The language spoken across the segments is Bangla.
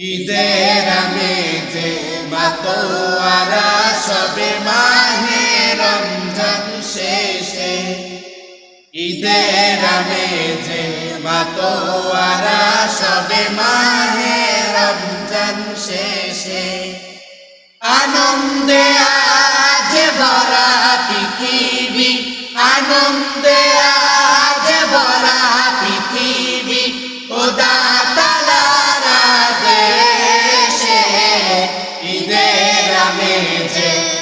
ঈদের যে মাতোয়ারা সবে মাহে রমজান শেষে। ঈদের যে মাতোয়ারা সবে মাহে রমজান শেষে।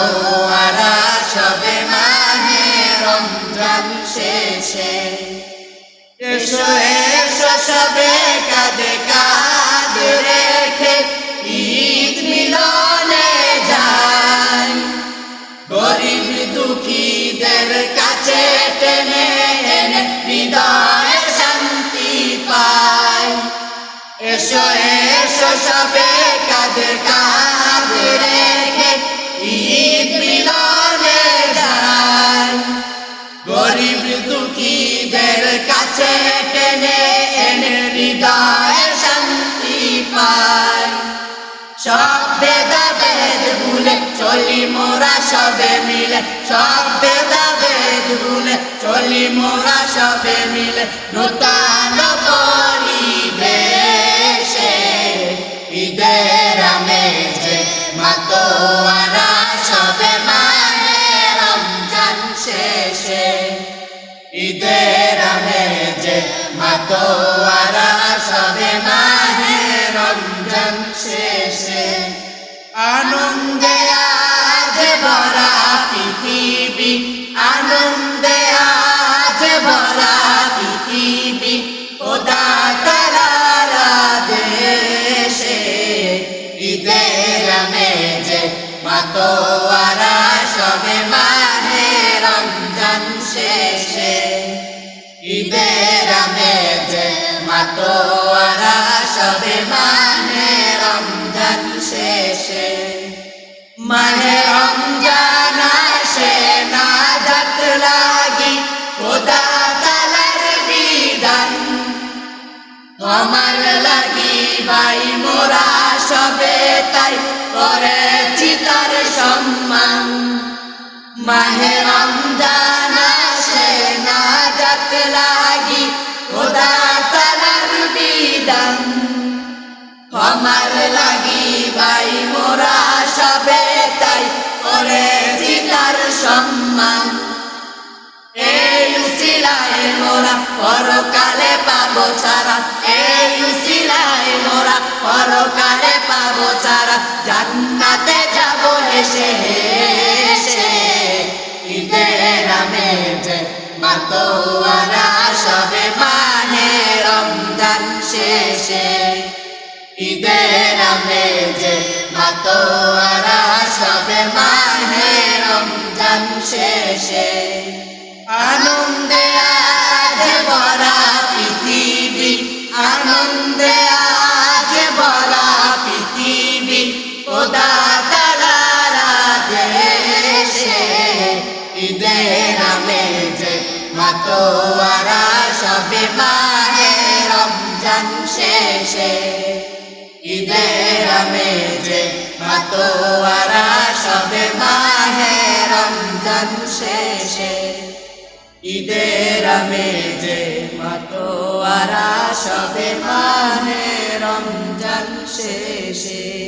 মাতোয়ারা সবে মাহে রমজান শেষে। এসো এসো সবে কাঁদে কাঁধ চলি মোরা সবে মিলে, সব ভেদাভেদ ভুলে। চলি মোরা সবে মিলে, নূতন পরিবেশে। ঈদের আমেজে মাতোয়ারা সবে মানে রমজান শেষে। ঈদের আমেজে মাতোয়ারা সবে মানে রমজান শেষে। আনন্দে ঈদের আমেজে মাতোয়ারা সবে মানে রমজান শেষে। ঈদের আমেজে মাতোয়ারা সবে মানে রমজান শেষে। মানে রমজান আসে না লাগি, খোদা তালার বিধান। আমার লাগি ভাই মোরা সবে তাই করেছি তার সম্মান। মাহে রমজান আসে না যাত লাগি, খোদা তালার বিধান। আমার লাগি ভাই মোরা সবে তাই করেছি তার সম্মান। উসিলায় মোরা পরকালে পাবো সারা এই উসিলায় মোরা পরকালে পাবো সারা জান্নাতে যাব হেসে হেসে ঈদের আমেজে মাতোয়ারা সবে মানে রমজান শেষে ঈদের আমেজে মাতোয়ারা সবে মানে রমজান শেষে আনন্দে আজ ভরা পৃথিবী ওদা তালারা দেশে ঈদের আমেজে, মাতোয়ারা সবে মাহে রমজান শেষে। ঈদের আমেজে, মাতোয়ারা সবে মাহে রমজান শেষে। ঈদের আমেজে মাতোয়ারা সবে মানে রমজান শেষে।